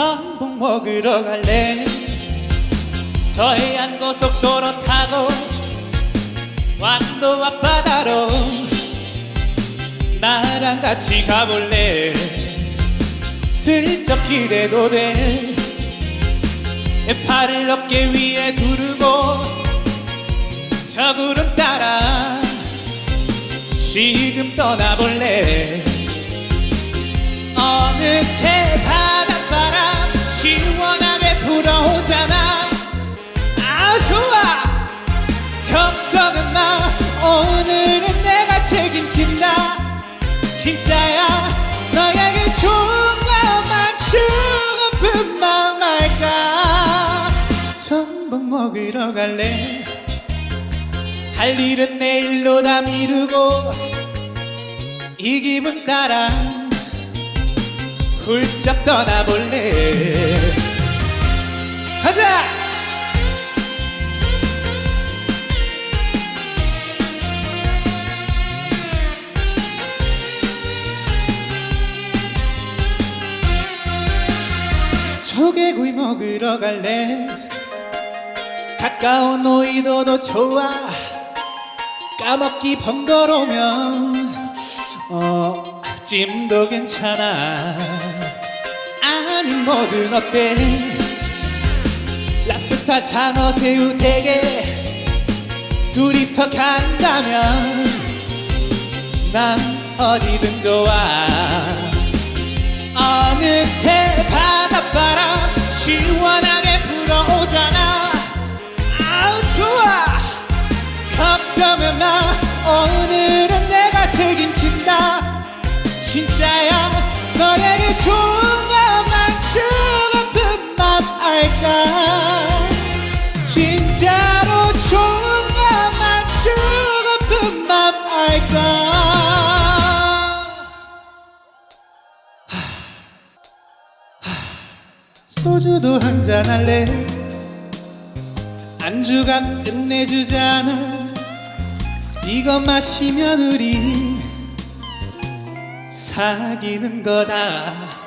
전복 먹으러 갈래? 서해안 고속도로 타고 완도 앞바다로 나랑 같이 가볼래? 슬쩍 기대도 돼. 팔을 어깨 위에 두르고 저 구름 따라 지금 떠나볼래 불어오잖아. 아 좋아. 걱정은 마. 오늘은 내가 책임진다. 진짜야. 너에게 좋은 것만 주고픈 마음 알까? 전복 먹으러 갈래? 할 일은 내일로 다 미루고 이 기분 따라 훌쩍 떠나볼래 조개구이 먹으러 갈래? 가까운 오이도도 좋아? 까먹기 번거로우면 어 찜도 괜찮아. 아니 뭐든 어때? 랍스타 장어 새우 대게. 둘이서 간다면 난 어디든 좋아. 어느새 걱정은 마 오늘은 내가 책임진다. 진짜야 너에게 좋은 것만 주고픈 맘 알까? 진짜로 좋은 것만 주고픈 맘 알까? 소주도 한잔 할래? 안주가 끝내주잖아 이거 마시면 우리 사귀는 거다